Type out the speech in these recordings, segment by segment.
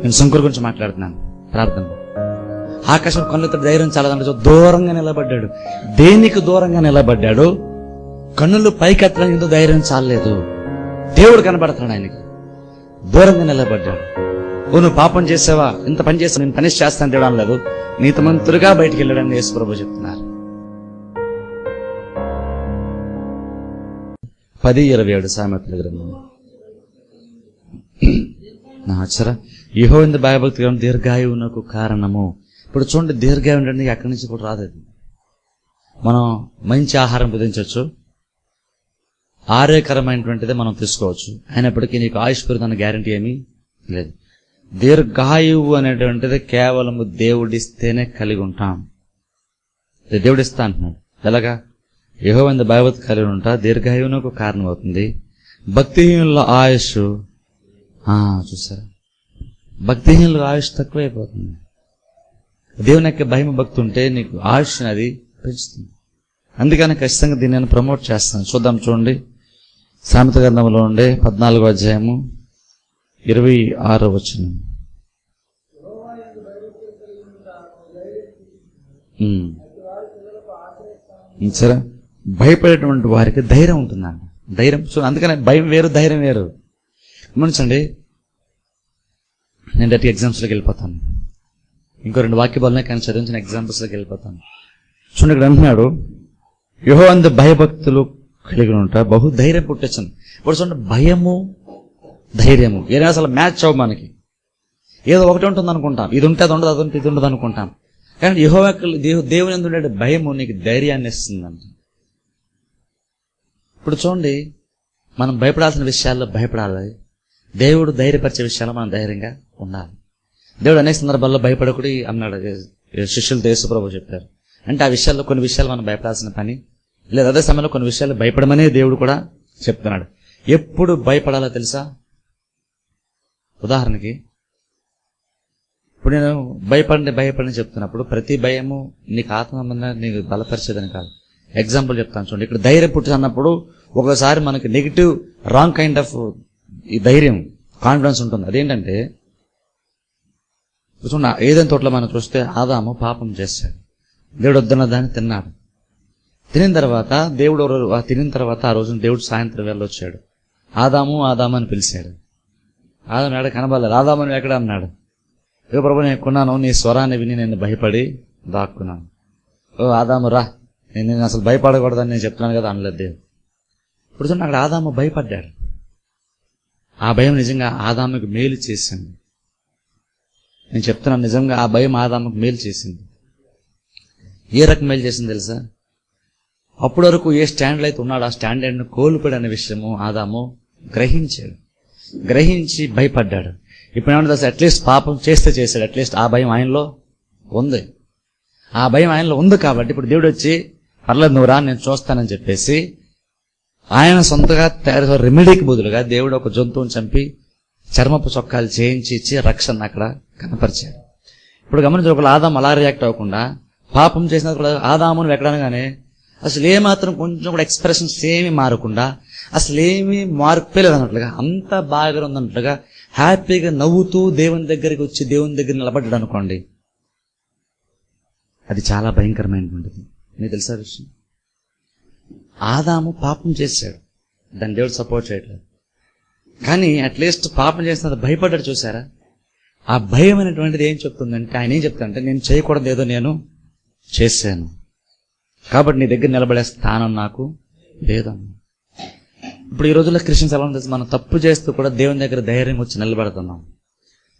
నేను శంకర్ గురించి మాట్లాడుతున్నాను. ప్రార్థన. ఆకాశం కన్నులతో ధైర్యం చాలదంటే దూరంగా నిలబడ్డాడు. దేనికి దూరంగా నిలబడ్డాడు? కన్నులు పైకెత్తడానికి ధైర్యం చాలలేదు? దేవుడు కనబడుతున్నాడు ఆయనకి. దూరంగా నిలబడ్డాడు. ఓ నువ్వు పాపం చేసావా? ఇంత పని చేస్తావు? నేను పనిష్ చేస్తాను తేడా లేదు. నీత మంతులుగా బయటికి వెళ్ళాడని యేసు ప్రభు చెప్తున్నారు. పది ఇరవై ఏడు సామెతల గ్రంథం. నా ఆచర యహోవింద భయభక్తి గ్రంథం దీర్ఘాయువునకు కారణము. ఇప్పుడు చూడండి దీర్ఘాయువు అంటే అక్కడి నుంచి కూడా రాదు అది మనం మంచి ఆహారం భుజించవచ్చు ఆరోగ్యకరమైనటువంటిదే మనం తీసుకోవచ్చు. అయినప్పటికీ నీకు ఆయుష్ పెరుగుతున్న గ్యారంటీ ఏమీ లేదు. దీర్ఘాయువు అనేటువంటిది కేవలము దేవుడిస్తేనే కలిగి ఉంటాం. దేవుడిస్తా అంటున్నాడు. ఎలాగా? యహోవంద భయవత్ కలిగి ఉంటా దీర్ఘాయువునకు కారణం అవుతుంది భక్తిహీనుల ఆయుష్. చూసారా? భక్తిహీనులకు ఆయుష్ తక్కువైపోతుంది. దేవుని యొక్క భయం భక్తి ఉంటే నీకు ఆయుష్ అది పెంచుతుంది. అందుకని ఖచ్చితంగా దీన్ని నేను ప్రమోట్ చేస్తాను. చూద్దాం చూడండి. సామెత గ్రంథంలో ఉండే పద్నాలుగో అధ్యాయము ఇరవై ఆరో వచ్చిన సరే. భయపడేటువంటి వారికి ధైర్యం ఉంటుందండి ధైర్యం. సో అందుకనే భయం వేరు ధైర్యం వేరు. గమనించండి. నేను డైరెక్ట్ ఎగ్జామ్స్లోకి వెళ్ళిపోతాను. ఇంకో రెండు వాక్యబాలనే కానీ చదివించిన ఎగ్జాంపుల్స్లోకి వెళ్ళిపోతాను. చూడండి ఇక్కడ అంటున్నాడు యుహో అంద భయభక్తులు కలిగి ఉంటా బహు ధైర్యం పుట్టించండి ఇప్పుడు చూడండి భయము ధైర్యము. ఏదైనా అసలు మ్యాచ్ అవ్వ మనకి. ఏదో ఒకటి ఉంటుంది అనుకుంటాం. ఇది ఉంటే అది ఉండదు అది ఉంటే ఇది ఉండదు అనుకుంటాం. కానీ యుహో దేవుని ఎందు ఉండే భయము నీకు ధైర్యాన్ని ఇస్తుందంట. ఇప్పుడు చూడండి మనం భయపడాల్సిన విషయాల్లో భయపడాలి. దేవుడు ధైర్యపరిచే విషయాలు మనం ధైర్యంగా ఉండాలి. దేవుడు అనేక సందర్భాల్లో భయపడకుడి అన్నాడు శిష్యులు దేశప్రభు చెప్పారు. అంటే ఆ విషయాల్లో కొన్ని విషయాలు మనం భయపడాల్సిన పని లేదా అదే సమయంలో కొన్ని విషయాలు భయపడమనే దేవుడు కూడా చెప్తున్నాడు. ఎప్పుడు భయపడాలో తెలుసా? ఉదాహరణకి ఇప్పుడు నేను భయపడి భయపడని చెప్తున్నప్పుడు ప్రతి భయము నీకు ఆత్మ నీకు బలపరిచేదని కాదు. ఎగ్జాంపుల్ చెప్తాను చూడండి. ఇక్కడ ధైర్యం పుట్టి అన్నప్పుడు ఒకసారి మనకి నెగిటివ్ రాంగ్ కైండ్ ఆఫ్ ఈ ధైర్యం కాన్ఫిడెన్స్ ఉంటుంది. అదేంటంటే చూడండి ఏదైనా తోటలో మనం చూస్తే ఆదాము పాపం చేశాడు దేవుడు వద్దన్న దాన్ని తిన్నాడు. తినిన తర్వాత దేవుడు రోజు- తినిన తర్వాత ఆ రోజున దేవుడు సాయంత్రం వెళ్ళొచ్చాడు ఆదాము ఆదాము అని పిలిచాడు. ఆదాము ఎక్కడ కనబడలేదు. ఆదాము అని ఎక్కడ అన్నాడు. ఏ ప్రభు నేను కొన్నాను. నీ స్వరాన్ని విని నేను భయపడి దాక్కున్నాను. ఓ ఆదాము రా. నేను నేను అసలు భయపడకూడదని నేను చెప్తున్నాను కదా అనలేదు దేవుడు. ఇప్పుడు చూడండి అక్కడ ఆదాము భయపడ్డాడు. ఆ భయం నిజంగా ఆదాముకు మేలు చేసింది. నేను చెప్తున్నాను నిజంగా ఆ భయం ఆదాముకు మేలు చేసింది. ఏ రకం మేలు చేసింది తెలుసా? అప్పటి వరకు ఏ స్టాండ్లో అయితే ఉన్నాడో ఆ స్టాండర్డ్ను కోల్పోయాడు అనే విషయము ఆదాము గ్రహించాడు. గ్రహించి భయపడ్డాడు. ఇప్పుడు ఏమన్నా అట్లీస్ట్ పాపం చేస్తే చేశాడు. అట్లీస్ట్ ఆ భయం ఆయనలో ఉంది. ఆ భయం ఆయనలో ఉంది కాబట్టి ఇప్పుడు దేవుడు వచ్చి పర్లేదు నువ్వు రా నేను చూస్తానని చెప్పేసి ఆయన సొంతగా తయారు రెమెడీకి బదులుగా దేవుడు ఒక జంతువుని చంపి చర్మపు చొక్కాలు చేయించి ఇచ్చి రక్షణ అక్కడ కనపరిచాడు. ఇప్పుడు గమనించి ఒకళ్ళు ఆదాం అలా రియాక్ట్ అవ్వకుండా పాపం చేసిన కూడా ఆదామును వెక్కడనగానే అసలు ఏమాత్రం కొంచెం కూడా ఎక్స్ప్రెషన్స్ ఏమి మారకుండా అసలు ఏమీ మార్పేలేదు అన్నట్లుగా అంత బాగా ఉందన్నట్లుగా హ్యాపీగా నవ్వుతూ దేవుని దగ్గరికి వచ్చి దేవుని దగ్గర నిలబడ్డాడు అనుకోండి అది చాలా భయంకరమైనటువంటిది. మీకు తెలుసా విషయం? ఆదాము పాపం చేశాడు. దాన్ని దేవుడు సపోర్ట్ చేయట్లేదు. కానీ అట్లీస్ట్ పాపం చేసిన భయపడ్డాడు చూసారా? ఆ భయం అనేటువంటిది ఏం చెప్తుందంటే ఆయన ఏం చెప్తాడంటే నేను చేయకూడదు ఏదో నేను చేశాను. కాబట్టి నీ దగ్గర నిలబడే స్థానం నాకు లేదమ్మ. ఇప్పుడు ఈ రోజుల్లో క్రిస్టియన్స్ ఎలా ఉంటుంది మనం తప్పు చేస్తూ కూడా దేవుని దగ్గర ధైర్యం వచ్చి నిలబడుతున్నాం.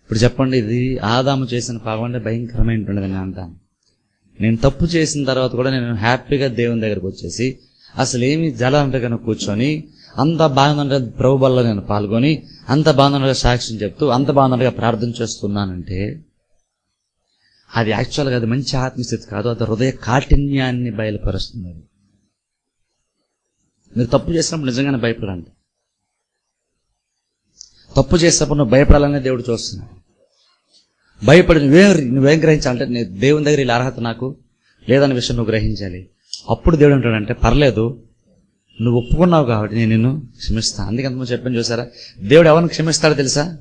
ఇప్పుడు చెప్పండి ఇది ఆదాము చేసిన పాపం అంటే భయంకరమైనటువంటిది నేను అంటాను. నేను తప్పు చేసిన తర్వాత కూడా నేను హ్యాపీగా దేవుని దగ్గరకు వచ్చేసి అసలు ఏమి జలంటగా కూర్చొని అంత బాగుందంటే ప్రభుబల్లో నేను పాల్గొని అంత బాగుందంటే సాక్ష్యం చెప్తూ అంత బాగుందంటగా ప్రార్థన చేస్తున్నానంటే అది యాక్చువల్గా అది మంచి ఆత్మస్థితి కాదు అది హృదయ కాఠిన్యాన్ని బయలుపరుస్తుంది అది మీరు తప్పు చేసినప్పుడు నిజంగానే భయపడండి. తప్పు చేసినప్పుడు నువ్వు భయపడాలనే దేవుడు చూస్తున్నాడు. భయపడి నువ్వేం నువ్వేం గ్రహించాలంటే నేను దేవుని దగ్గర ఇలా అర్హత నాకు లేదన్న విషయం నువ్వు గ్రహించాలి. అప్పుడు దేవుడు అంటాడంటే పర్లేదు నువ్వు ఒప్పుకున్నావు కాబట్టి నేను నిన్ను క్షమిస్తాను అందుకే అంతమంది చెప్పని చూసారా? దేవుడు ఎవరిని క్షమిస్తాడో తెలుసా?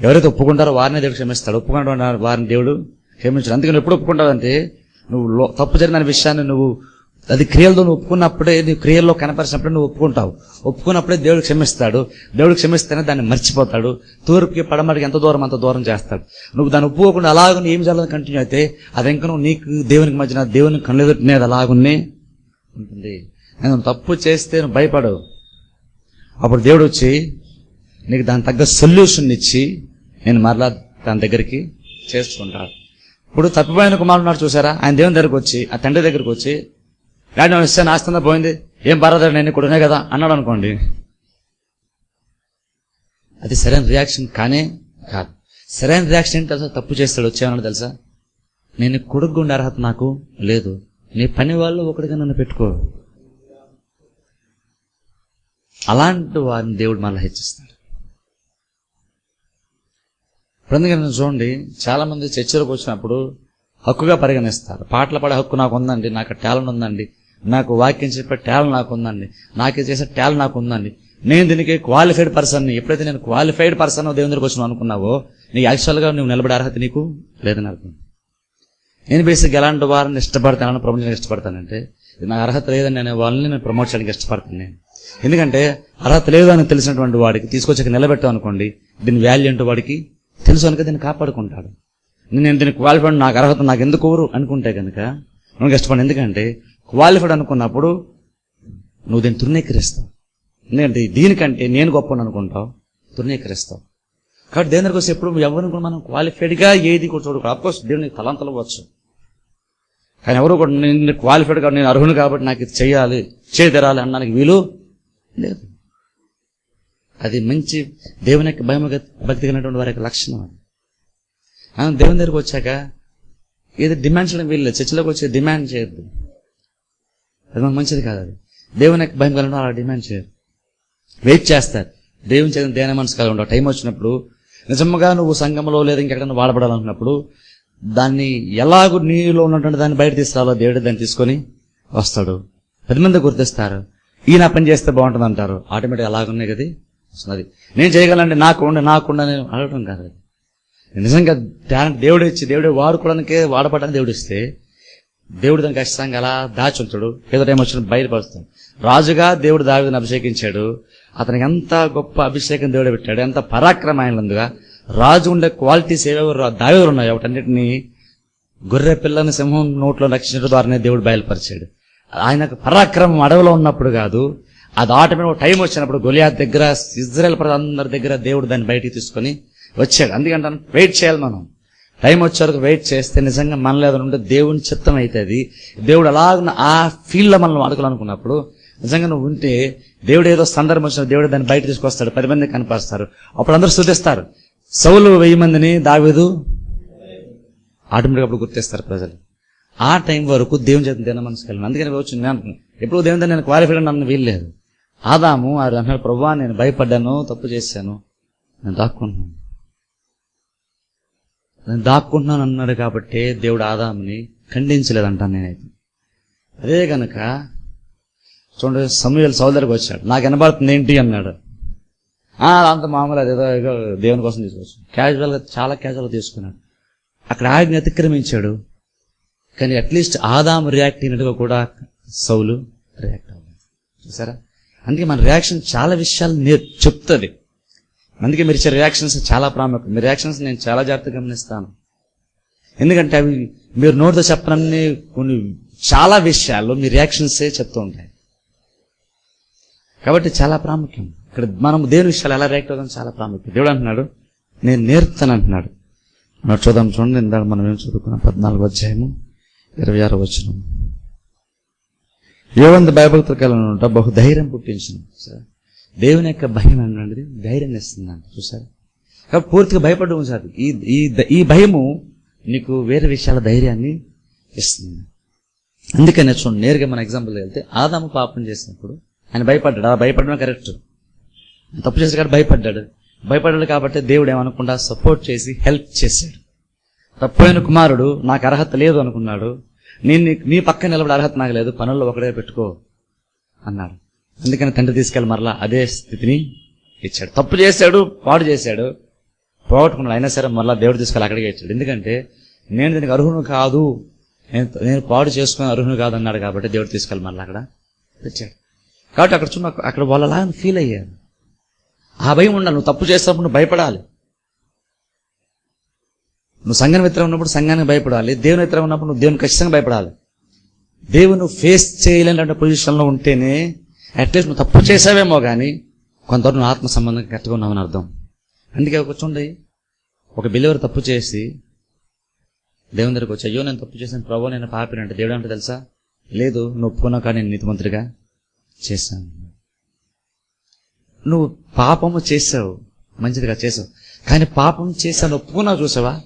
ఎవరైతే ఒప్పుకుంటారో వారిని దేవుడు క్షమిస్తాడు. ఒప్పుకుంటాడు వారిని దేవుడు క్షమించాడు. అందుకని ఎప్పుడు ఒప్పుకుంటావంటే నువ్వు లో- తప్పు జరిగిన విషయాన్ని నువ్వు అది క్రియలతో నువ్వు ఒప్పుకున్నప్పుడే నీ క్రియల్లో కనపరిచినప్పుడే నువ్వు ఒప్పుకుంటావు. ఒప్పుకున్నప్పుడే దేవుడు క్షమిస్తాడు. దేవుడు క్షమిస్తేనే దాన్ని మర్చిపోతాడు. తూర్పుకి పడమటికి ఎంత దూరం అంత దూరం చేస్తాడు. నువ్వు దాన్ని ఒప్పుకోకుండా అలాగ ఏం చేయాలని కంటిన్యూ అయితే అది ఇంకా నువ్వు నీకు దేవునికి మధ్యన దేవునికి కళ్ళెదుటినేది అలాగున్నే ఉంటుంది. నేను తప్పు చేస్తే నువ్వు భయపడవు. అప్పుడు దేవుడు వచ్చి నీకు దాని తగ్గ సొల్యూషన్ ఇచ్చి నేను మరలా దాని దగ్గరికి చేసుకుంటాడు ఇప్పుడు తప్పిపోయిన కుమారుడు చూసారా? ఆయన దేవుని దగ్గరికి వచ్చి ఆ తండ్రి దగ్గరికి వచ్చి డాడీ నేను ఇస్తే పోయింది. ఏం పర్వాలేదు నేను కొడునే కదా? అన్నాడు అనుకోండి. అది సరైన రియాక్షన్ కానే కాదు. సరైన రియాక్షన్ ఏంటి తెలుసా? తప్పు చేస్తాడు వచ్చేవన్నాడు తెలుసా? నేను కొడుకుండే అర్హత నాకు లేదు. నీ పని వాళ్ళు ఒకటిగా నన్ను పెట్టుకో. అలాంటి వారిని దేవుడు మళ్ళీ హెచ్చిస్తాడు. ఇప్పుడు చూడండి చాలా మంది చర్చలకు వచ్చినప్పుడు హక్కుగా పరిగణిస్తారు. పాటలు పాడే హక్కు నాకు ఉందండి నాకు టాలెంట్ ఉందండి. నాకు వాక్యం చెప్పే టాలెంట్ నాకు ఉందండి నాకు చేసే టాలెంట్ నాకు ఉందండి నేను దీనికి క్వాలిఫైడ్ పర్సన్ ఎప్పుడైతే నేను క్వాలిఫైడ్ పర్సన్ దేవుని దగ్గరికి వచ్చిన అనుకున్నావో నీ యాక్చువల్గా నువ్వు నిలబడే అర్హత నీకు లేదని అర్థం. నేను బేసిక్గా ఎలాంటి వారిని ఇష్టపడతాను ప్రపంచానికి ఇష్టపడతానంటే ఇది నాకు అర్హత లేదని నేను వాళ్ళని నేను ప్రమోట్ చేయడానికి ఇష్టపడతాను నేను. ఎందుకంటే అర్హత లేదు అని తెలిసినటువంటి వాడికి తీసుకొచ్చి ఇక్కడ నిలబెట్టాం అనుకోండి దీని వాల్యూ ఏంటో వాడికి తెలుసు కనుక దీన్ని కాపాడుకుంటాడు. నేను దీన్ని క్వాలిఫైడ్ నాకు అర్హత నాకు ఎందుకు ఊరు అనుకుంటే కనుక నువ్వు ఇష్టపడి ఎందుకంటే క్వాలిఫైడ్ అనుకున్నప్పుడు నువ్వు దీన్ని తృణీకరిస్తావు. ఎందుకంటే దీనికంటే నేను గొప్ప అనుకుంటావు తృణీకరిస్తావు. కాబట్టి దేని దగ్గరకు ఎప్పుడు ఎవరిని కూడా మనం క్వాలిఫైడ్గా ఏది కూడా చూడకూడదు. అఫ్కోర్స్ దేవునికి తలంతలు వచ్చు కానీ ఎవరు కూడా నేను క్వాలిఫైడ్ కాబట్టి నేను అర్హుని కాబట్టి నాకు ఇది చేయాలి చేయదరాలి అనడానికి వీలు లేదు. అది మంచి దేవుని యొక్క భయం భక్తి కలిగినటువంటి వారి యొక్క లక్షణం అది. దేవుని దగ్గరకు వచ్చాక ఏది డిమాండ్ చేయడం వీలు చర్చలోకి వచ్చి డిమాండ్ చేయొద్దు. అది మనకు మంచిది కాదు అది. దేవుని భయం కలిగిన అలా డిమాండ్ చేయరు. వెయిట్ చేస్తారు. దేవుని చేత దేన మనసు కలిగి ఉండవు టైం వచ్చినప్పుడు నిజంగా నువ్వు సంఘంలో లేదా ఇంకెక్కడైనా వాడబడాలనుకున్నప్పుడు దాన్ని ఎలాగూ నీలో ఉన్నటువంటి దాన్ని బయట తీసుకురావాలో దేవుడు దాన్ని తీసుకొని వస్తాడు. పది మంది గుర్తిస్తారు. ఈయన పని చేస్తే బాగుంటుంది అంటారు. ఆటోమేటిక్ అలాగున్నాయి కదా? వస్తున్నది. నేను చేయగలండి నాకు ఉండి నాకు ఉండని అడగడం కాదు నిజంగా టాలెంట్ దేవుడు ఇచ్చి దేవుడే వాడుకోవడానికే వాడపడడానికి దేవుడు ఇస్తే దేవుడు దాన్ని ఖచ్చితంగా అలా దాచుంటాడు. ఏదో టైం వచ్చిన బయలుపరుస్తాడు. రాజుగా దేవుడు దావిని అభిషేకించాడు. అతనికి ఎంత గొప్ప అభిషేకం దేవుడు పెట్టాడు. ఎంత పరాక్రమైనందుగా రాజు ఉండే క్వాలిటీస్ ఏవేవో దావేలు ఉన్నాయో వాటన్నిటిని గొర్రె పిల్లని సింహం నోట్లో రక్షించడం ద్వారానే దేవుడు బయలుపరిచాడు. ఆయనకు పరాక్రమం అడవిలో ఉన్నప్పుడు కాదు అది ఆటోమేటిక్ టైం వచ్చినప్పుడు గొలియా దగ్గర ఇజ్రాయెల్ ప్రజలందరి దగ్గర దేవుడు దాన్ని బయటికి తీసుకొని వచ్చాడు. అందుకంటే వెయిట్ చేయాలి మనం. టైం వచ్చే వరకు వెయిట్ చేస్తే నిజంగా మనలో ఏదైనా ఉంటే దేవుని చిత్తం అవుతుంది దేవుడు అలాగ ఆ ఫీల్డ్లో మనం వాడుకోవాలనుకున్నప్పుడు నిజంగా నువ్వు ఉంటే దేవుడు ఏదో సందర్భం వచ్చిన దేవుడు దాన్ని బయట తీసుకొస్తాడు. పది మంది కనపరుస్తారు అప్పుడు అందరూ శుద్ధిస్తారు సౌలు వెయ్యి మందిని దావేదు ఆటోమేటిక్ అప్పుడు గుర్తిస్తారు ప్రజలు. ఆ టైం వరకు దేవుని చేత తిన మనసు కలిగిన అందుకని వచ్చి నేను ఎప్పుడు దేవుని దగ్గర నేను క్వాలిఫైడ్ నన్ను వీల్లేదు. ఆదాము అది అన్నాడు ప్రభు నేను భయపడ్డాను తప్పు చేశాను నేను దాక్కుంటున్నాను. నేను దాక్కుంటున్నాను అన్నాడు కాబట్టి దేవుడు ఆదాముని ఖండించలేదంటాను నేనైతే. అదే గనక చూడండి సమూహలు సోదరికి వచ్చాడు. నాకు వినబడుతుంది ఏంటి అన్నాడు. అంత మామూలు అదేదో ఏదో దేవుని కోసం తీసుకోవచ్చు. క్యాజువల్గా చాలా క్యాజువల్గా తీసుకున్నాడు. అక్కడ ఆజ్ఞ అతిక్రమించాడు. కానీ అట్లీస్ట్ ఆదాము రియాక్ట్ అయినట్టుగా కూడా సౌలు రియాక్ట్ అవ్వలేదు. చూసారా? అందుకే మన రియాక్షన్ చాలా విషయాలు నేర్ చెప్తుంది. అందుకే మీరు ఇచ్చే రియాక్షన్స్ చాలా ప్రాముఖ్యం. మీ రియాక్షన్స్ నేను చాలా జాగ్రత్తగా గమనిస్తాను. ఎందుకంటే అవి మీరు నోటితో చెప్పనన్ని కొన్ని చాలా విషయాల్లో మీ రియాక్షన్సే చెప్తూ ఉంటాయి. కాబట్టి చాలా ప్రాముఖ్యం. ఇక్కడ మనం దేని విషయాలు ఎలా రియాక్ట్ అవుతాం చాలా ప్రాముఖ్యం. దేవుడు అంటున్నాడు నేను నేర్పుతాను అంటున్నాడు. మనం చూద్దాం చూడండి ఇందాక మనం ఏం చదువుకున్నాం? పద్నాలుగు అధ్యాయము ఇరవై ఆరు వచ్చిన బైబిల్ ప్రకారం ఉంటా బహు ధైర్యం పుట్టించను దేవుని యొక్క భయం అనేది ధైర్యం ఇస్తుందండి చూసారు కాబట్టి పూర్తిగా భయపడడం సార్. ఈ ఈ ఈ భయము నీకు వేరే విషయాల ధైర్యాన్ని ఇస్తుంది. అందుకనే చూడండి నేరుగా మన ఎగ్జాంపుల్ వెళ్తే ఆదాము పాపం చేసినప్పుడు ఆయన భయపడ్డాడు. ఆ భయపడడం కరెక్ట్ తప్పు చేసి కాబట్టి భయపడ్డాడు. భయపడ్డాడు కాబట్టి దేవుడు ఏమనుకుండా సపోర్ట్ చేసి హెల్ప్ చేశాడు. తప్పైన కుమారుడు నాకు అర్హత లేదు అనుకున్నాడు. నేను నీ- నీ పక్కన నిలబడే అర్హత నాకు లేదు. పనుల్లో ఒకడే పెట్టుకో అన్నాడు. అందుకని తండ్రి తీసుకెళ్ళి మరలా అదే స్థితిని ఇచ్చాడు. తప్పు చేశాడు పాడు చేశాడు. పోగొట్టుకున్నాడు. అయినా సరే మరలా దేవుడు తీసుకెళ్ళి అక్కడికి వచ్చాడు ఎందుకంటే నేను దీనికి అర్హును కాదు. నేను నేను పాడు చేసుకుని అర్హును కాదు అన్నాడు కాబట్టి దేవుడు తీసుకెళ్ళి మళ్ళీ అక్కడ తెచ్చాడు కాబట్టి అక్కడ చూడ అక్కడ వాళ్ళలా ఫీల్ అయ్యాను. ఆ భయం ఉండాలి. నువ్వు తప్పు చేసినప్పుడు నువ్వు భయపడాలి. నువ్వు సంఘం మిత్రం ఉన్నప్పుడు సంఘానికి భయపడాలి. దేవుని మిత్రం ఉన్నప్పుడు నువ్వు దేవుని ఖచ్చితంగా భయపడాలి. దేవుని ఫేస్ చేయలేనటువంటి పొజిషన్లో ఉంటేనే అట్లీస్ట్ నువ్వు తప్పు చేసావేమో కానీ కొంతవరకు నువ్వు ఆత్మ సంబంధం గట్టిగా ఉన్నావని అర్థం. అందుకే ఒక చూడండి ఒక బిలివర్ తప్పు చేసి దేవుని దగ్గరకు వచ్చి అయ్యో నేను తప్పు చేసిన ప్రభు నేను పాపినంటే దేవుడు అంటే తెలుసా? లేదు నువ్వు ఒప్పుకున్నావు కానీ నేను నీతిమంతుడిగా చేశాను. నువ్వు పాపము చేసావు మంచిదిగా చేసావు కానీ పాపం చేశాను ఒప్పుకున్నావు చూసావా?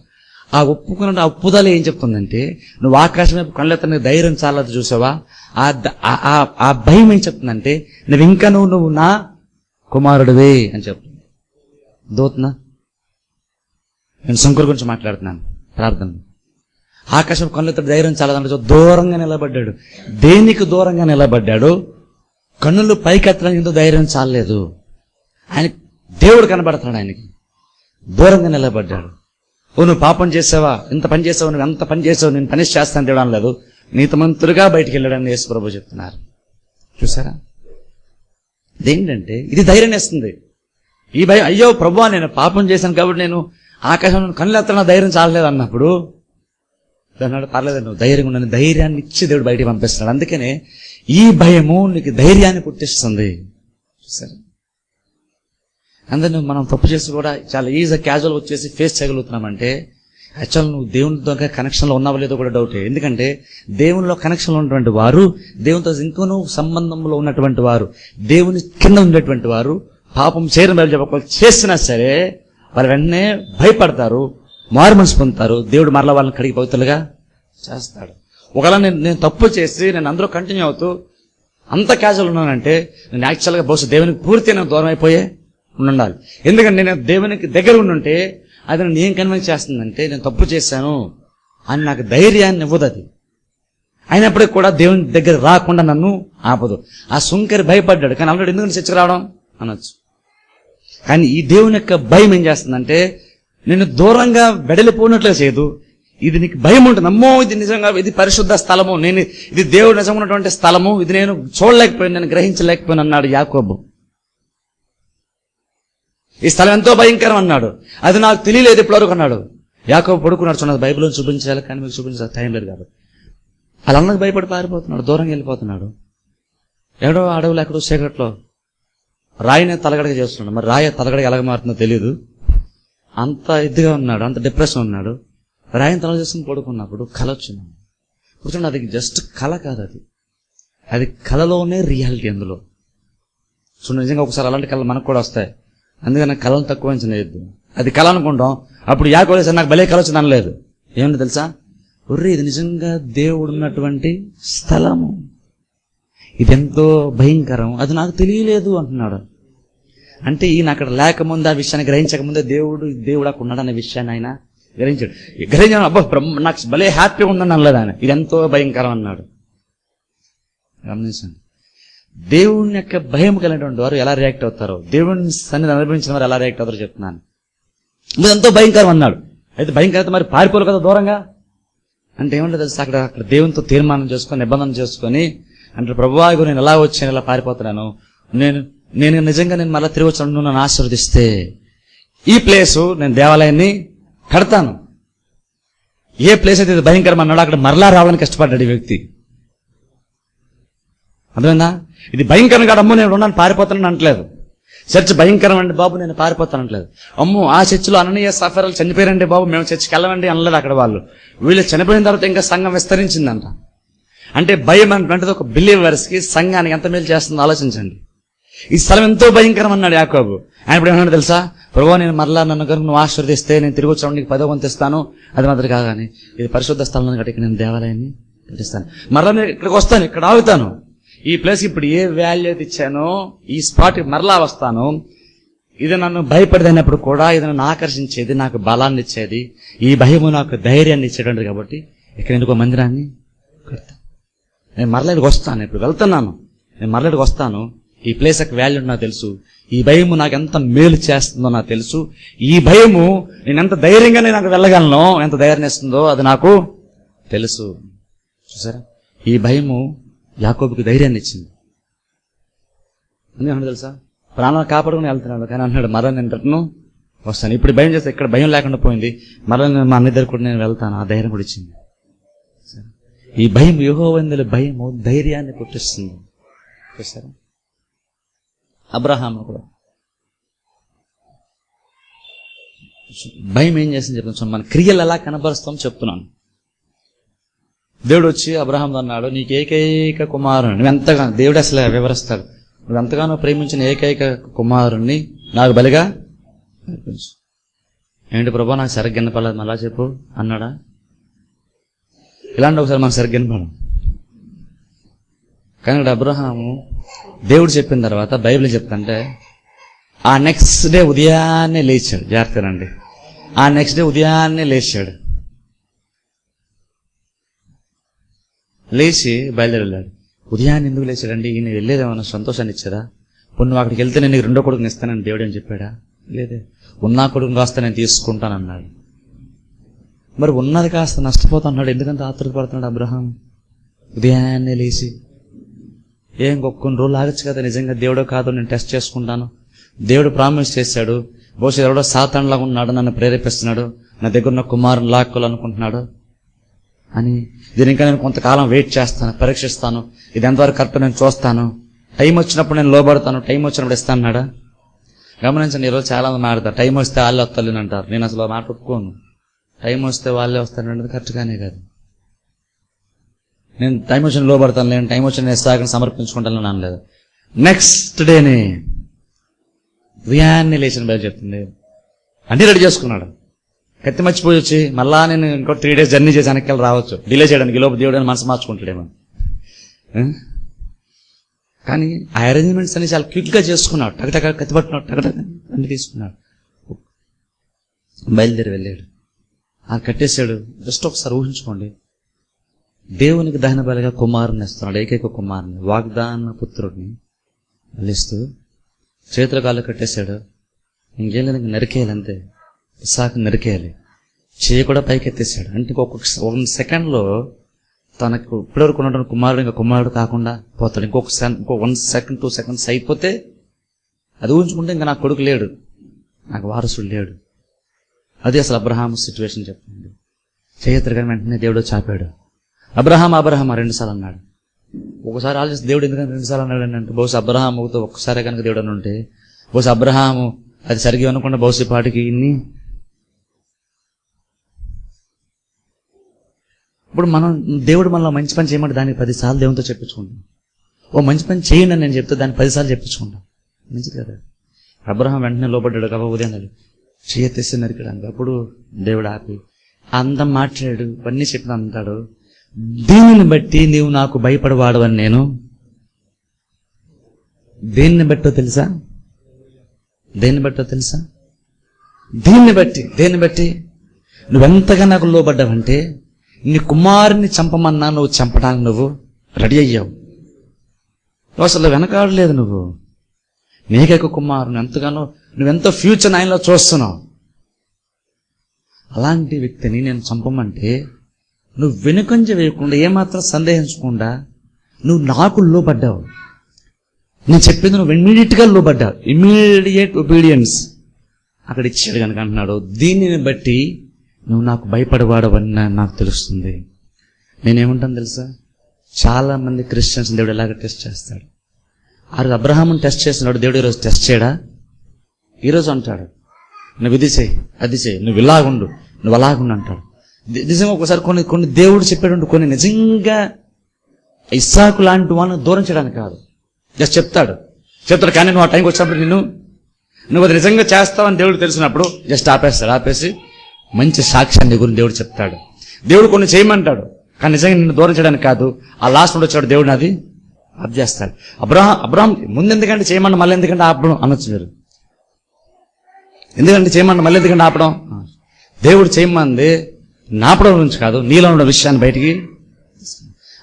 ఆ ఒప్పుకున్న ఆ ఒప్పుదల ఏం చెప్తుందంటే నువ్వు ఆకాశం వైపు కళ్ళెత్తని ధైర్యం చాలదు చూసావా? ఆ ఆ- భయం ఏం చెప్తుందంటే నువ్వు ఇంకా నువ్వు నువ్వు నా కుమారుడివే అని చెప్తుంది. దూతనా? నేను శంకర్ గురించి మాట్లాడుతున్నాను. ప్రార్థన. ఆకాశం కళ్ళెత్తడి ధైర్యం చాలదంటే దూరంగా నిలబడ్డాడు. దేనికి దూరంగా నిలబడ్డాడు? కన్నులు పైకెత్తడానికి ఎంతో ధైర్యం చాలలేదు? ఆయన దేవుడు కనబడుతున్నాడు ఆయనకి. దూరంగా నిలబడ్డాడు. ఓ నువ్వు పాపం చేసావా? ఇంత పని చేసావు నువ్వు ఎంత పని చేసావు నేను పని చేస్తాను తినడం లేదు. నీతమంతులుగా బయటికి వెళ్ళాడని యేసు ప్రభు చెప్తున్నారు. చూసారా? ఇదేంటంటే ఇది ధైర్యం ఇస్తుంది ఈ భయం అయ్యో ప్రభు నేను పాపం చేశాను కాబట్టి నేను ఆకాశం కళ్ళు ఎత్తన ధైర్యం చాలలేదు అన్నప్పుడు అన్నాడు పర్లేదు నువ్వు ధైర్యంగా ఉండని ధైర్యాన్ని ఇచ్చి దేవుడు బయటికి పంపిస్తున్నాడు. అందుకనే ఈ భయము నీకు ధైర్యాన్ని పుట్టిస్తుంది. చూసారా? అందరిని మనం తప్పు చేసి కూడా చాలా ఈజీగా క్యాజువల్ వచ్చేసి ఫేస్ చేయగలుగుతున్నామంటే యాక్చువల్ నువ్వు దేవునితో కనెక్షన్లో ఉన్నావో లేదో కూడా డౌటే ఎందుకంటే దేవునిలో కనెక్షన్లో ఉన్నటువంటి వారు దేవునితో ఇంకొను సంబంధంలో ఉన్నటువంటి వారు దేవుని కింద ఉండేటువంటి వారు పాపం చేయడం బయలు చెప్పకుండా చేసినా సరే వాళ్ళు వెంటనే భయపడతారు మారు మనసు పొందుతారు దేవుడు మరల వాళ్ళని కడిగి పవిత్రులుగా చేస్తాడు. ఒకవేళ నేను నేను తప్పు చేసి నేను అందరూ కంటిన్యూ అవుతూ అంత క్యాజువల్ ఉన్నానంటే నేను యాక్చువల్గా బహుశా దేవునికి పూర్తి నేను దూరం అయిపోయే ఉండాలి ఎందుకంటే నేను దేవునికి దగ్గర ఉండుంటే అది నన్ను ఏం కన్విన్స్ చేస్తుందంటే నేను తప్పు చేశాను అని నాకు ధైర్యాన్ని ఇవ్వదు అది. అయినప్పటికీ కూడా దేవుని దగ్గర రాకుండా నన్ను ఆపదు. ఆ సుంకరి భయపడ్డాడు. కానీ అల్లుడు ఎందుకు చర్చకు రావడం? అనొచ్చు. కానీ ఈ దేవుని యొక్క భయం ఏం చేస్తుందంటే నేను దూరంగా వెడలిపోయినట్లే చేయదు. ఇది నీకు భయం ఉంటుంది. అమ్మో ఇది నిజంగా ఇది పరిశుద్ధ స్థలము. నేను ఇది దేవుడు నిజంగా ఉన్నటువంటి స్థలము. ఇది నేను చూడలేకపోయాను నేను గ్రహించలేకపోయాను అన్నాడు యాకోబు. ఈ స్థలం ఎంతో భయంకరం అన్నాడు. అది నాకు తెలియలేదు ఇప్పటివరకు అన్నాడు. యాకో పడుకున్నాడు చూడండి బైబిల్లో చూపించాలి కానీ మీకు చూపించాలి టైం లేదు కాబట్టి. అలా అన్నకు భయపడి పారిపోతున్నాడు దూరంగా వెళ్ళిపోతున్నాడు. ఎక్కడో అడవులు ఎక్కడో చీకట్లో రాయినే తలగడగా చేస్తున్నాడు. మరి రాయ తలగడగా ఎలాగ మారుతుందో తెలియదు అంత ఇదిగా ఉన్నాడు అంత డిప్రెషన్ ఉన్నాడు. రాయిని తల చేసుకుని పడుకున్నప్పుడు కళ వచ్చింది. కూర్చోండి అది జస్ట్ కళ కాదు అది. అది కళలోనే రియాలిటీ అందులో. చూడండి నిజంగా ఒకసారి అలాంటి కళలు మనకు కూడా వస్తాయి. అందుకని కళను తక్కువ అంచనేయద్దు అది కళ అనుకుంటాం. అప్పుడు యాకోలేసా నాకు భలే కళ వచ్చింది అనలేదు. ఏమిటి తెలుసా? ఒర్రి ఇది నిజంగా దేవుడు ఉన్నటువంటి స్థలము. ఇది ఎంతో భయంకరం. అది నాకు తెలియలేదు అంటున్నాడు. అంటే ఈయన అక్కడ లేకముందు ఆ విషయాన్ని గ్రహించకముందే దేవుడు దేవుడు అక్కడ ఉన్నాడనే విషయాన్ని ఆయన గ్రహించాడు. గ్రహించాడు అబ్బా బ్రహ్మ నాకు భలే హ్యాపీగా ఉందని అనలేదు ఆయన. ఇదెంతో భయంకరం అన్నాడు. గమనించండి. దేవుని యొక్క భయం కలిగినటువంటి వారు ఎలా రియాక్ట్ అవుతారో దేవుని సన్నిధి అనుభవించిన వారు ఎలా రియాక్ట్ అవుతారో చెప్తున్నాను. ఎంతో భయంకరం అన్నాడు. అయితే భయంకరత మరి పారిపోరు కదా దూరంగా? అంటే ఏమంటే తెలుసు అక్కడ? అక్కడ దేవునితో తీర్మానం చేసుకొని నిబంధన చేసుకొని అంటే ప్రభువా నేను ఎలా వచ్చాను ఎలా పారిపోతున్నాను? నేను నేను నిజంగా నేను మళ్ళీ తిరిగి వచ్చాను నువ్వు నన్ను ఆశీర్వదిస్తే. ఈ ప్లేసు నేను దేవాలయాన్ని కడతాను. ఏ ప్లేస్ అయితే భయంకరం అన్నాడో అక్కడ మరలా రావడానికి కష్టపడ్డాడు ఈ వ్యక్తి. అర్థమైందా? ఇది భయంకరం కాదు అమ్మో నేను ఉన్నాను పారిపోతానని అనట్లేదు. చర్చ్ భయంకరం అండి బాబు నేను పారిపోతాను అమ్మో ఆ చర్చిలో అననీయ సఫరాలు చనిపోయారండి బాబు మేము చర్చికి వెళ్ళమండి అనలేదు అక్కడ వాళ్ళు. వీళ్ళు చనిపోయిన తర్వాత ఇంకా సంఘం విస్తరించిందంట. అంటే భయం అంటే ఒక బిలీవర్స్కి సంఘానికి ఎంత మేలు చేస్తుందో ఆలోచించండి. ఈ స్థలం ఎంతో భయంకరం అన్నాడు యాకోబు. ఆయన ఇప్పుడు ఏమన్నాడు తెలుసా? ప్రభు నేను మరలా నన్ను కనుక నువ్వు ఆశీర్వదిస్తే నేను తిరిగి వచ్చాను నీకు పదో వంతు ఇస్తాను. అది మాత్రం కాగానే ఇది పరిశుద్ధ స్థలం కట్టి ఇక్కడ నేను దేవాలయాన్ని కట్టిస్తాను. మరలా నేను ఇక్కడికి వస్తాను ఇక్కడ ఆగుతాను. ఈ ప్లేస్ ఇప్పుడు ఏ వాల్యూ అయితే ఇచ్చానో ఈ స్పాట్ మరలా వస్తాను. ఇది నన్ను భయపడదైనప్పుడు కూడా ఇది నన్ను ఆకర్షించేది నాకు బలాన్ని ఇచ్చేది. ఈ భయము నాకు ధైర్యాన్ని ఇచ్చేటండి కాబట్టి ఇక్కడ ఎందుకో మందిరాన్ని కడతాను? నేను మరలేడికి వస్తాను ఇప్పుడు వెళ్తున్నాను. నేను మరలేడికి వస్తాను. ఈ ప్లేస్ యొక్క వాల్యూ నాకు తెలుసు. ఈ భయము నాకు ఎంత మేలు చేస్తుందో నాకు తెలుసు. ఈ భయము నేను ఎంత ధైర్యంగా నేను అక్కడ వెళ్ళగలను ఎంత ధైర్యం ఇస్తుందో అది నాకు తెలుసు. చూసారా? ఈ భయము యాకోబుకి ధైర్యాన్ని ఇచ్చింది. ఎందుకంటే తెలుసా? ప్రాణాలు కాపాడుకుని వెళ్తున్నాడు. కానీ అంటున్నాడు మరలా నేను రిటర్ను వస్తాను. ఇప్పుడు భయం చేస్తే ఇక్కడ భయం లేకుండా పోయింది. మరలా నేను మా అన్న దగ్గర కూడా నేను వెళ్తాను ఆ ధైర్యం కూడా ఇచ్చింది. ఈ భయం యూహోవందుల భయము ధైర్యాన్ని పుట్టిస్తుంది. చూసారా? అబ్రహాం కూడా. భయం ఏం చేసింది చెప్తాను మన క్రియలు ఎలా కనబరుస్తాం చెప్తున్నాను. దేవుడు వచ్చి అబ్రహాం అన్నాడు నీకు ఏకైక కుమారుని నువ్వు ఎంతగానో దేవుడు అసలు వివరిస్తాడు. నువ్వు ఎంతగానో ప్రేమించిన ఏకైక కుమారుణ్ణి నాకు బలిగా అర్పించు. ఏంటి ప్రభా నాకు సరిగ్గా వినపడలేదు మళ్ళా చెప్పు అన్నాడా. ఇలాంటి ఒకసారి మనకు సరిగ్గా వినపడం కానీ ఇక్కడ అబ్రహాము దేవుడు చెప్పిన తర్వాత బైబిల్ చెప్తుంటే ఆ నెక్స్ట్ డే ఉదయాన్నే లేచాడు. జాగ్రత్తనండి ఆ నెక్స్ట్ డే ఉదయాన్నే లేచాడు. లేచి బయలుదేరాడు. వెళ్ళాడు ఉదయాన్నే ఎందుకు లేచాడండి? ఈయన వెళ్ళేదేమన్నా సంతోషాన్ని ఇచ్చారా? ఇప్పుడు నువ్వు అక్కడికి వెళ్తే నేను నీకు రెండో కొడుకుని ఇస్తానని దేవుడు అని చెప్పాడా? లేదే. ఉన్నా కొడుకుని కాస్త నేను తీసుకుంటానన్నాడు. మరి ఉన్నది కాస్త నష్టపోతున్నాడు. ఎందుకంత ఆతృతపడుతున్నాడు అబ్రహాం? ఉదయాన్నే లేచి. ఏం కొన్ని రోజులు ఆగచ్చు కదా. నిజంగా దేవుడో కాదు నేను టెస్ట్ చేసుకుంటాను. దేవుడు ప్రామిస్ చేశాడు. బహుశా ఎవడో సాతాన్లాగా ఉన్నాడు నన్ను ప్రేరేపిస్తున్నాడు. నా దగ్గర ఉన్న కుమారుని లాక్కోవాలనుకుంటున్నాడు. అని దీని ఇంకా నేను కొంతకాలం వెయిట్ చేస్తాను పరీక్షిస్తాను. ఇది ఎంతవరకు కరెక్ట్ నేను చూస్తాను. టైం వచ్చినప్పుడు నేను లోబడతాను. టైం వచ్చినప్పుడు ఇస్తాను అన్నాడా గమనించండి ఈరోజు చాలా మంది మాడతారు టైం వస్తే వాళ్ళే వస్తాను అంటారు. నేను అసలు మాట ఒప్పుకోను. టైం వస్తే వాళ్ళే వస్తాను అనేది కరెక్ట్గానే కాదు. నేను టైం వచ్చిన లోబడతాను నేను టైం వచ్చిన నేను సాగని సమర్పించుకుంటాను అనలేదు. నెక్స్ట్ డేని ఉదయాన్నే లేచిన బయట చెప్తుంది. అన్ని రెడీ చేసుకున్నాడు. కత్తి మర్చిపోయి వచ్చి మళ్ళా నేను ఇంకో త్రీ డేస్ జర్నీ చేసి వెనక్కి వెళ్ళి రావచ్చు. డిలే చేయడానికి లోపు దేవుడు అని మనసు మార్చుకుంటాడేమో. కానీ ఆ అరేంజ్మెంట్స్ అన్ని చాలా క్విక్గా చేసుకున్నాడు. టగటగ కత్తిపట్టుకున్నాడు టగటగ అన్ని తీసుకున్నాడు. బయలుదేరి వెళ్ళాడు. ఆ కట్టేశాడు. జస్ట్ ఒకసారి ఊహించుకోండి. దేవునికి దహన బలిగా కుమారుని ఇస్తున్నాడు. ఏకైక కుమారుని వాగ్దాన పుత్రుడిని వల్లిస్తూ చేతుల కాళ్ళు కట్టేశాడు. ఇంకేం లేదు నరికేయాలంతే ఇసాకు నరికేయాలి. చేయి కూడా పైకెత్తేసాడు అంటే ఒక్కొక్క వన్ సెకండ్లో తనకు ఇప్పటివరకు ఉన్నటువంటి కుమారుడు ఇంకా కుమారుడు కాకుండా పోతాడు. ఇంకొక ఇంకో వన్ సెకండ్ టూ సెకండ్స్ అయిపోతే అది ఊహించుకుంటే ఇంకా నాకు కొడుకు లేడు. నాకు వారసుడు లేడు. అది అసలు అబ్రహాం సిచ్యువేషన్ చెప్పండి. చేయత్రగానే వెంటనే దేవుడు చాపాడు. అబ్రహాం అబ్రహాం రెండుసార్లు అన్నాడు. ఒకసారి ఆలోచిస్తే దేవుడు ఎందుకంటే రెండు సార్లు అన్నాడు అంటే బహుశా అబ్రహాం ఒక్కసారి కనుక దేవుడు అని ఉంటే బహుశా అబ్రహాము అది సరిగ్గా అనుకుండా బహుశా పాటికి ఇన్ని ఇప్పుడు మనం దేవుడు మనలో మంచి పని చేయమంటే దానికి పదిసార్లు దేవునితో చెప్పించుకుంటాం. ఓ మంచి పని చేయండి అని నేను చెప్తే దాన్ని పదిసార్లు చెప్పించుకుంటాం. మంచిది కదా? అబ్రహం వెంటనే లోపడ్డాడు కాబట్టి ఉదయం లేదు చేయతేసి నరికడానికి అప్పుడు దేవుడు ఆపి అందం మాట్లాడు ఇవన్నీ చెప్పిన అంటాడు. దీనిని బట్టి నీవు నాకు భయపడవాడవని నేను. దేన్ని బట్టో తెలుసా? దేన్ని బట్టో తెలుసా? దీన్ని బట్టి దేన్ని బట్టి? నువ్వెంతగా నాకు లోబడ్డావంటే నీ కుమారుని చంపమన్నా నువ్వు చంపడానికి నువ్వు రెడీ అయ్యావు. నువ్వు అసలు వెనకాడలేదు నువ్వు. నీకేక కుమారుని ఎంతగానో నువ్వెంతో ఫ్యూచర్ ఆయనలో చూస్తున్నావు. అలాంటి వ్యక్తిని నేను చంపమంటే నువ్వు వెనుకంజ వేయకుండా ఏమాత్రం సందేహించకుండా నువ్వు నాకు లోబడ్డావు. నేను చెప్పింది నువ్వు ఇమ్మీడియట్గా లోబడ్డావు. ఇమ్మీడియట్ ఒబీడియన్స్ అక్కడ ఇచ్చాడు కనుక అంటున్నాడు దీనిని బట్టి నువ్వు నాకు భయపడవాడవని నాకు తెలుస్తుంది. నేనేమంటాను తెలుసా? చాలా మంది క్రిస్టియన్స్ దేవుడు ఎలాగ టెస్ట్ చేస్తాడు? ఆ రోజు అబ్రహాముని టెస్ట్ చేస్తున్నాడు దేవుడు ఈరోజు టెస్ట్ చేయడా? ఈరోజు అంటాడు. నువ్వు ఇది చేయి అది చేయి నువ్వు ఇలాగుండు నువ్వు అలాగుండు అంటాడు. నిజంగా ఒకసారి కొన్ని కొన్ని దేవుడు చెప్పాడు కొన్ని నిజంగా ఇస్సాకు లాంటి వాళ్ళని దూరం చేయడానికి కాదు. జస్ట్ చెప్తాడు. చెప్తాడు కానీ నువ్వు ఆ టైంకి వచ్చినప్పుడు నిన్ను నువ్వు అది నిజంగా చేస్తావని దేవుడు తెలిసినప్పుడు జస్ట్ ఆపేస్తాడు ఆపేసి మంచి సాక్ష్యాన్ని నీ గురించి దేవుడు చెప్తాడు. దేవుడు కొన్ని చేయమంటాడు కానీ నిజంగా నిన్ను దూరం చేయడానికి కాదు. ఆ లాస్ట్ వచ్చాడు దేవుడు నాది. అది చేస్తాడు. అబ్రహం అబ్రహం ముందు ఎందుకంటే చేయమని మళ్ళీ ఎందుకంటే ఆపడం అనొచ్చు మీరు. ఎందుకంటే చేయమని మళ్ళీ ఎందుకంటే ఆపడం? దేవుడు చేయమంది నాపడం నుంచి కాదు నీలో ఉన్న విషయాన్ని బయటికి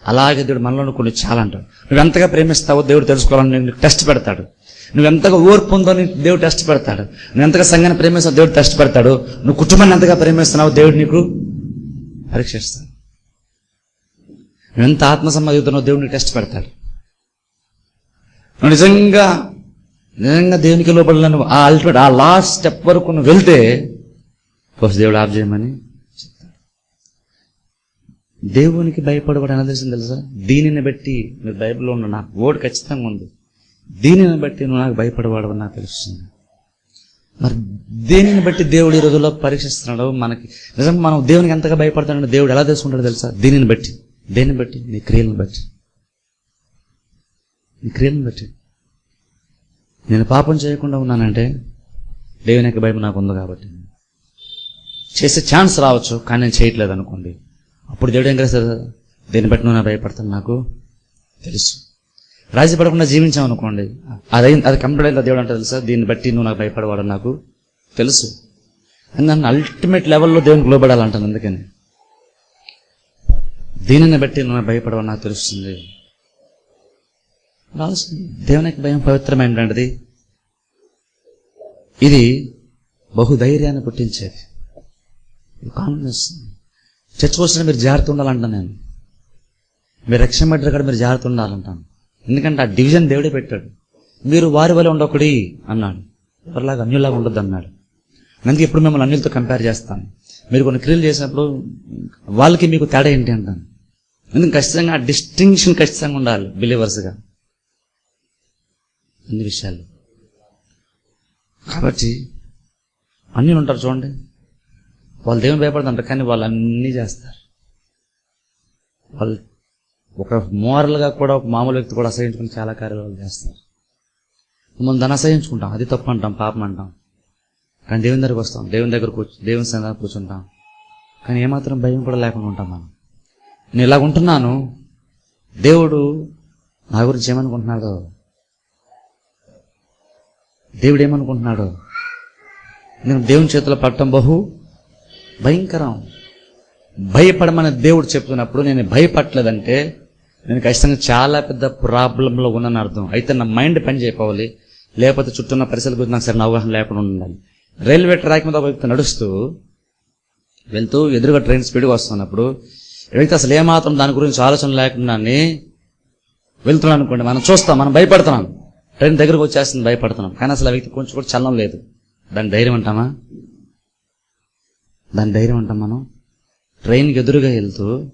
అలాగే దేవుడు మనలో కొన్ని చాలా అంటాడు. నువ్వు ఎంతగా ప్రేమిస్తావో దేవుడు తెలుసుకోవాలని టెస్ట్ పెడతాడు. నువ్వు ఎంతగా ఓర్పు ఉందో దేవుడు టెస్ట్ పెడతాడు. నువ్వు ఎంతగా సంఘాన్ని ప్రేమిస్తావు దేవుడు టెస్ట్ పెడతాడు. నువ్వు కుటుంబాన్ని ఎంతగా ప్రేమిస్తున్నావు దేవుడు నీకు పరీక్షిస్తాడు. నువ్వు ఎంత ఆత్మ సంబంధితున్నావు దేవుడిని టెస్ట్ పెడతాడు. నువ్వు నిజంగా నిజంగా దేవునికి లోపల ఆ అల్టిమేట్ ఆ లాస్ట్ స్టెప్ వరకు నువ్వు వెళ్తే ఫస్ట్ దేవుడు ఆఫ్ చేయమని చెప్తాడు. దేవునికి భయపడబడి అనదర్శం తెలుసా? దీనిని బట్టి మీరు బైబిల్లో ఉన్న నాకు ఓడి ఖచ్చితంగా ఉంది. దీనిని బట్టి నువ్వు నాకు భయపడవాడు నాకు తెలుస్తుంది. మరి దేనిని బట్టి దేవుడు ఈ రోజుల్లో పరీక్షిస్తున్నాడు మనకి నిజంగా మనం దేవునికి ఎంతగా భయపడతాడంటే దేవుడు ఎలా తెలుసుకుంటాడో తెలుసా? దీనిని బట్టి. దేనిని బట్టి? నీ క్రియలను బట్టి. నీ క్రియలను బట్టి. నేను పాపం చేయకుండా ఉన్నానంటే దేవుని యొక్క భయం నాకు ఉంది కాబట్టి. చేసే ఛాన్స్ రావచ్చు కానీ నేను చేయట్లేదు అనుకోండి. అప్పుడు దేవుడు ఏం చేస్తారు దీన్ని బట్టి నువ్వు నా భయపడతాను నాకు తెలుసు. రాజీ పడకుండా జీవించాం అనుకోండి. అది అది కంప్లీట్ అయితే దేవుడు అంటే తెలుసా? దీన్ని బట్టి నువ్వు నాకు భయపడవాడు నాకు తెలుసు. నన్ను అల్టిమేట్ లెవెల్లో దేవునికి లోబడాలంటాను అందుకని. దీనిని బట్టి నువ్వు నాకు భయపడవాడు నాకు తెలుస్తుంది. దేవునికి భయం పవిత్రమైనటువంటిది. ఇది బహుధైర్యాన్ని పుట్టించేది. కాన్ఫిడెన్స్. చచ్చిపోసిన మీరు జాగ్రత్త ఉండాలంటాను నేను. మీరు రక్షణ పడ్డారు కూడా మీరు జాగ్రత్త ఉండాలంటాను. ఎందుకంటే ఆ డివిజన్ దేవుడే పెట్టాడు. మీరు వారి వల్ల ఉండొకడి అన్నాడు. ఎవరిలాగా అన్యులాగా ఉండొద్దు అన్నాడు అందుకే ఇప్పుడు మిమ్మల్ని అన్యులతో కంపేర్ చేస్తాను. మీరు కొన్ని క్రియలు చేసినప్పుడు వాళ్ళకి మీకు తేడా ఏంటి అంటాను. ఎందుకు ఖచ్చితంగా ఆ డిస్టింక్షన్ ఖచ్చితంగా ఉండాలి బిలీవర్స్గా అన్ని విషయాలు. కాబట్టి అన్యులు ఉంటారు చూడండి. వాళ్ళు దేవుని భయపడుతుంటారు కానీ వాళ్ళు అన్నీ చేస్తారు. వాళ్ళు ఒక మోరల్గా కూడా ఒక మామూలు వ్యక్తి కూడా అసహించుకుని చాలా కార్యాలు చేస్తారు. మనం దాన్ని అసహించుకుంటాం. అది తప్పు అంటాం పాపం అంటాం. కానీ దేవుని దగ్గరకు వస్తాం. దేవుని దగ్గర కూర్చు దేవుని సంగతి కూర్చుంటాం. కానీ ఏమాత్రం భయం కూడా లేకుండా ఉంటాం మనం. నేను ఇలాగ ఉంటున్నాను. దేవుడు నా గురించి ఏమనుకుంటున్నాడో? దేవుడు ఏమనుకుంటున్నాడు? నేను దేవుని చేతిలో పడటం బహు భయంకరం. భయపడమని దేవుడు చెప్తున్నప్పుడు నేను భయపడలేదంటే నేను ఖచ్చితంగా చాలా పెద్ద ప్రాబ్లంలో ఉన్నాను అర్థం. అయితే నా మైండ్ పని చేయపోవాలి లేకపోతే చుట్టూ ఉన్న పరిస్థితుల గురించి నాకు సరైన అవగాహన లేకుండా ఉండాలి. రైల్వే ట్రాక్ మీద ఒక వ్యక్తి నడుస్తూ వెళ్తూ ఎదురుగా ట్రైన్ స్పీడ్గా వస్తున్నప్పుడు ఈ వ్యక్తి అసలు ఏమాత్రం దాని గురించి ఆలోచన లేకుండానే వెళ్తున్నాను అనుకోండి. మనం చూస్తాం మనం భయపడుతున్నాం. ట్రైన్ దగ్గరకు వచ్చేస్తుంది భయపడుతున్నాం. కానీ అసలు ఆ వ్యక్తి కొంచెం కూడా చల్లం లేదు. దాని ధైర్యం అంటామా? దాని ధైర్యం అంటాం మనం? ట్రైన్కి ఎదురుగా వెళ్తూ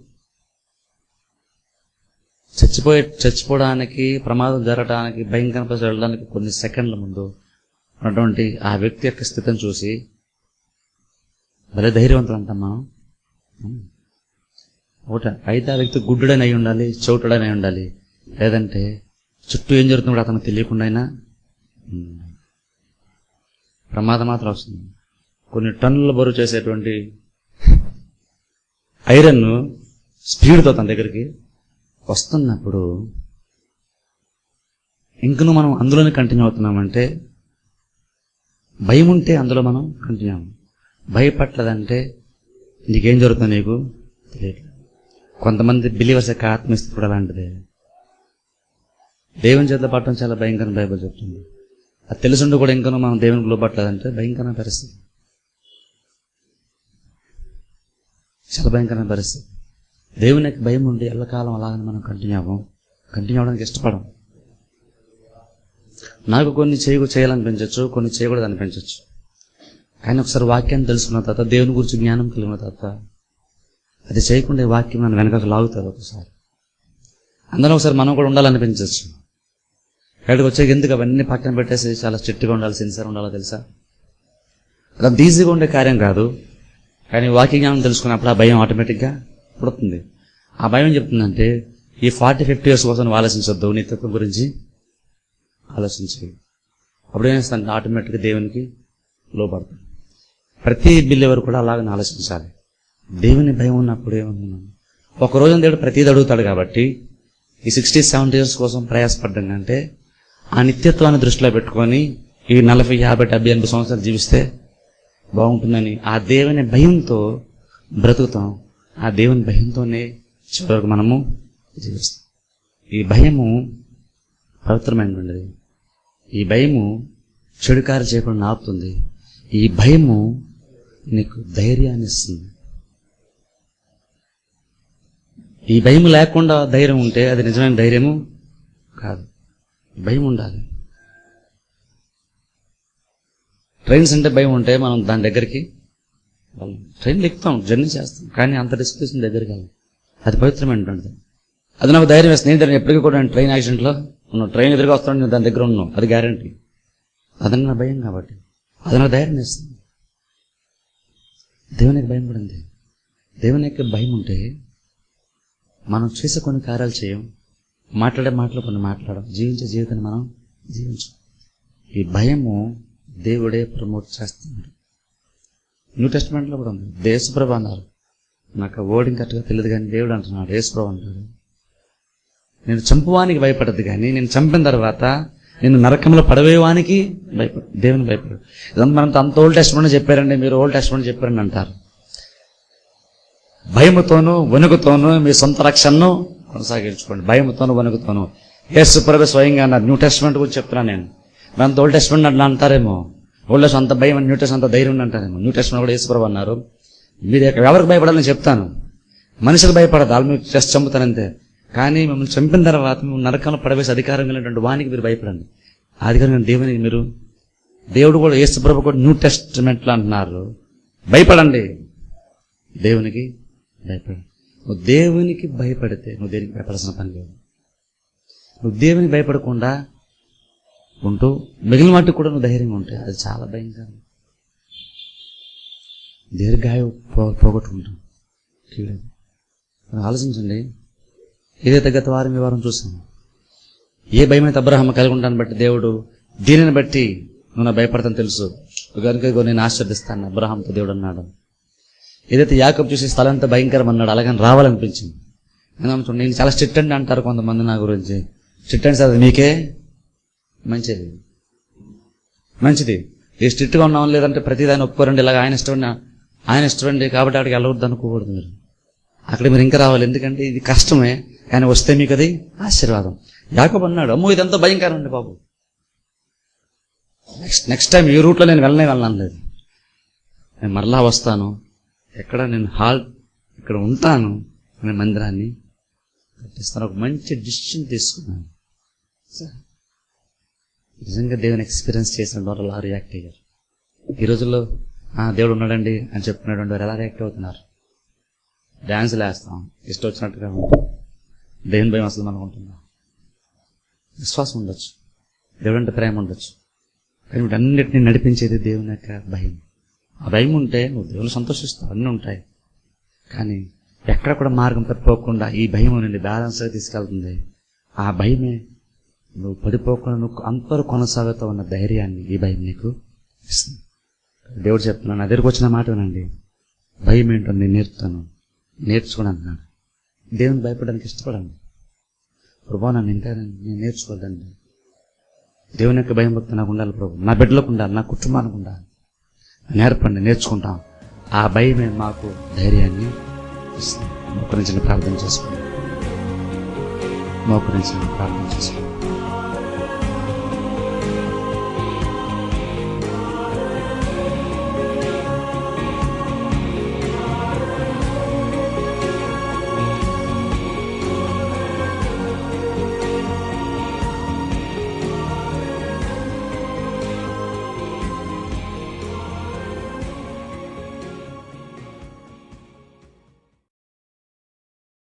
చచ్చిపోయే చచ్చిపోవడానికి ప్రమాదం జరగడానికి భయం పరిస్థితి వెళ్ళడానికి కొన్ని సెకండ్ల ముందు ఉన్నటువంటి ఆ వ్యక్తి యొక్క స్థితిని చూసి భలే ధైర్యవంతులు అంటాం మనం ఒకట అయితే ఆ వ్యక్తి గుడ్డుడని అయి ఉండాలి చౌటుడని అయి ఉండాలి. లేదంటే చుట్టూ ఏం జరుగుతుందో కూడా అతనికి తెలియకుండా అయినా ప్రమాదం మాత్రం వస్తుంది. కొన్ని టన్నుల బరువు చేసేటువంటి ఐరన్ స్పీడ్తో తన దగ్గరికి వస్తున్నప్పుడు ఇంకను మనం అందులోనే కంటిన్యూ అవుతున్నామంటే భయం ఉంటే అందులో మనం కంటిన్యూ అవ్వం భయపట్టలేదంటే నీకేం జరుగుతుంది నీకు తెలియట్లేదు. కొంతమంది బిలీవర్స్ యొక్క ఆత్మస్థితి కూడా అలాంటిదే. దేవుని చేత పట్టడం చాలా భయంకరమైన బైబుల్ చెప్తుంది. అది తెలుసుండి కూడా ఇంకనూ మనం దేవునికి లోపట్లేదంటే భయంకరమైన పరిస్థితి. చాలా భయంకరమైన పరిస్థితి. దేవునికి భయం ఉండి ఎల్లకాలం అలాగని మనం కంటిన్యూ అవ్వం. కంటిన్యూ అవ్వడానికి ఇష్టపడం. నాకు కొన్ని చేయ చేయాలనిపించవచ్చు కొన్ని చేయకూడదు అనిపించవచ్చు కానీ ఒకసారి వాక్యాన్ని తెలుసుకున్న తర్వాత దేవుని గురించి జ్ఞానం కలిగిన తర్వాత అది చేయకుండా ఈ వాక్యం నన్ను వెనకకు లాగుతుంది ఒకసారి. అందరం ఒకసారి మనం కూడా ఉండాలనిపించవచ్చు ఇక్కడికి వచ్చాక ఎందుకు అవన్నీ పక్కన పెట్టేసి చాలా స్ట్రిక్ట్గా ఉండాలి సిన్సియర్ ఉండాలో తెలుసా? అది ఈజీగా ఉండే కార్యం కాదు. కానీ వాక్య జ్ఞానం తెలుసుకున్నప్పుడు ఆ భయం ఆటోమేటిక్గా పుడుతుంది. ఆ భయం చెప్తుందంటే ఈ ఫార్టీ ఫిఫ్టీ ఇయర్స్ కోసం ఆలోచించొద్దు నీ తత్వం గురించి ఆలోచించి. అప్పుడు ఏం చేస్తాను ఆటోమేటిక్గా దేవునికి లోపడతాను ప్రతి బిల్లు కూడా అలాగని ఆలోచించాలి. దేవుని భయం ఉన్నప్పుడు ఏమనుకున్నాను ఒక రోజు దేవుడు ప్రతిది అడుగుతాడు కాబట్టి ఈ సిక్స్టీ సెవెంటీ ఇయర్స్ కోసం ప్రయాసపడ్డం కంటే ఆ నిత్యత్వాన్ని దృష్టిలో పెట్టుకొని ఈ నలభై యాభై డెబ్బై ఎనభై సంవత్సరాలు జీవిస్తే బాగుంటుందని ఆ దేవుని భయంతో బ్రతుకుతాం. ఆ దేవుని భయంతోనే చివరకు మనము జీవిస్తాం ఈ భయము పవిత్రమైనటువంటిది. ఈ భయము చెడు కార్యం చేయకుండా ఆపుతుంది. ఈ భయము నీకు ధైర్యాన్ని ఇస్తుంది. ఈ భయం లేకుండా ధైర్యం ఉంటే అది నిజమైన ధైర్యము కాదు. భయం ఉండాలి. ట్రైన్స్ అంటే భయం ఉంటే మనం దాని దగ్గరికి వాళ్ళు ట్రైన్లు ఎక్కుతాం జర్నీ చేస్తాం. కానీ అంత రిస్క్ దగ్గరికి వెళ్ళాం అది పవిత్రమైనటువంటిది అది నాకు ధైర్యం వేస్తుంది. నేను ఎప్పటికీ కూడా నేను ట్రైన్ యాక్సిడెంట్లో ఉన్నాను. ట్రైన్ ఎదురుగా వస్తాను నేను దాని దగ్గర ఉన్నాను. అది గ్యారంటీ అదన నా భయం కాబట్టి. అది నాకు ధైర్యం ఇస్తుంది దేవునికి భయం కూడా ఉంది దేవుని యొక్క భయం ఉంటే మనం చేసే కొన్ని కార్యాలు చేయం. మాట్లాడే మాటలు కొన్ని మాట్లాడడం. జీవించే జీవితాన్ని మనం జీవించం. ఈ భయము దేవుడే ప్రమోట్ చేస్తున్నాడు. న్యూ టెస్ట్మెంట్లో కూడా ఉంది. దేశప్రభ అన్నారు. నాకు ఓడింగ్ కరెక్ట్గా తెలియదు కానీ దేవుడు అంటున్నాడు యేసుప్రభు అంటాడు. నేను చంపువానికి భయపడద్దు కానీ నేను చంపిన తర్వాత నేను నరకంలో పడవేవానికి భయపడ దేవుని భయపడు ఇదంతా మనంతా అంత ఓల్డ్ టెస్ట్మెంట్ చెప్పారండి మీరు ఓల్డ్ టెస్ట్మెంట్ చెప్పారండి అంటారు. భయముతోనూ వణుకుతోనూ మీ సొంత రక్షణను కొనసాగించుకోండి. భయముతోనూ వణుకుతోనూ. యేసు ప్రభు స్వయంగా అన్నారు. న్యూ టెస్ట్మెంట్ గురించి చెప్తున్నాను నేను. మనంత ఓల్డ్ టెస్ట్మెంట్ అట్లా అంటారేమో? ఊళ్ళో సొంత అంత భయం న్యూ అంత ధైర్యం ఉంది అంటారేమో. న్యూ టెస్ట్మెంట్ కూడా యేసుప్రభు అన్నారు. మీరు ఎక్కడ- ఎవరికి భయపడాలని చెప్తాను? మనుషులు భయపడదు వాళ్ళు మీరు టెస్ట్ చంపుతారంతే. కానీ మిమ్మల్ని చంపిన తర్వాత మేము నరకంలో పడవేసే అధికారం కలిగినటువంటి వానికి మీరు భయపడండి. ఆ అధికారం దేవునికి మీరు. దేవుడు కూడా యేసుప్రభు కూడా న్యూ టెస్ట్మెంట్లో అంటున్నారు. భయపడండి. దేవునికి భయపడండి. నువ్వు దేవునికి భయపడితే నువ్వు దేనికి భయపడాల్సిన పని లేదు. నువ్వు దేవునికి భయపడకుండా ఉంటూ మిగిలిన వాటికి కూడా నువ్వు ధైర్యంగా ఉంటాయి అది చాలా భయంకరం. దీర్ఘాయు పో- పోగొట్టుకుంటాం. కీడది. ఆలోచించండి. ఏదైతే గత వారం ఈ వారం చూసాము ఏ భయమైతే అబ్రహం కలిగి ఉంటాను బట్టి దేవుడు దీనిని బట్టి నువ్వు నా భయపడతాను తెలుసు. కనుక నేను ఆశ్రదిస్తాను అబ్రహాంతో దేవుడు అన్నాడు. ఏదైతే యాకబ్ చూసి స్థలం అంతా భయంకరం అన్నాడు అలాగని రావాలనిపించింది. నేను చాలా స్ట్రిక్ట్ అండి అంటారు కొంతమంది నా గురించి. స్ట్రిక్ట్ అండి సార్ మీకే మంచిది. మంచిది. ఈ స్ట్రిక్ట్గా ఉన్నాం లేదంటే ప్రతిదాన్ని ఒప్పుకోరండి. ఇలాగ ఆయన ఇష్టం ఆయన ఇష్టమండి కాబట్టి అక్కడికి వెళ్ళవద్దు అనుకోకూడదు మీరు. అక్కడ మీరు ఇంకా రావాలి. ఎందుకంటే ఇది కష్టమే. కానీ వస్తే మీకు అది ఆశీర్వాదం. యాకబ్ అన్నాడు అమ్మో ఇదంతా భయంకరం అండి బాబు. నెక్స్ట్ నెక్స్ట్ టైం ఈ రూట్లో నేను వెళ్ళనే వెళ్ళను లేదు. నేను మరలా వస్తాను. ఎక్కడ నేను హాల్ ఇక్కడ ఉంటాను అనే మందిరాన్ని కట్టిస్తాను. ఒక మంచి డిసిషన్ తీసుకున్నాను. సార్, నిజంగా దేవుని ఎక్స్పీరియన్స్ చేసిన వారు అలా రియాక్ట్ అయ్యారు. ఈ రోజుల్లో దేవుడు ఉన్నాడండి అని చెప్పుకున్నాడు వారు ఎలా రియాక్ట్ అవుతున్నారు? డ్యాన్సులు వేస్తాం ఇష్టం వచ్చినట్టుగా ఉంటాం. దేవుని భయం అసలు మనకు విశ్వాసం ఉండొచ్చు. దేవుడు అంటే ప్రేమ ఉండొచ్చు. కానీ వీటన్నిటిని నడిపించేది దేవుని యొక్క భయం. ఆ భయం ఉంటే నువ్వు దేవుని సంతోషిస్తావు అన్నీ ఉంటాయి. కానీ ఎక్కడ కూడా మార్గం తప్పిపోకుండా ఈ భయం నుండి బ్యాలెన్స్గా తీసుకెళ్తుంది. ఆ భయమే నువ్వు పడిపోకుండా నువ్వు అంతరు కొనసాగుతూ ఉన్న ధైర్యాన్ని ఈ భయం నీకు ఇస్తుంది. దేవుడు చెప్తున్నాను నా దగ్గరకు వచ్చిన మాట వినండి. భయం ఏంటో నేను నేర్పుతాను. నేర్చుకుని అంటున్నాడు. దేవుని భయపడడానికి ఇష్టపడండి. ప్రభా నన్ను ఇంకా నేను నేర్చుకోదండి. దేవుని యొక్క భయం భక్తి నాకు ఉండాలి ప్రభు. నా బిడ్డలకు ఉండాలి నా కుటుంబానికి ఉండాలి. నేర్పండి నేర్చుకుంటాం. ఆ భయమే మాకు ధైర్యాన్ని ఇస్తుంది. నుంచి ప్రార్థన చేసుకుంటాం మొక్క నుంచి ప్రార్థన చేసుకుంటాం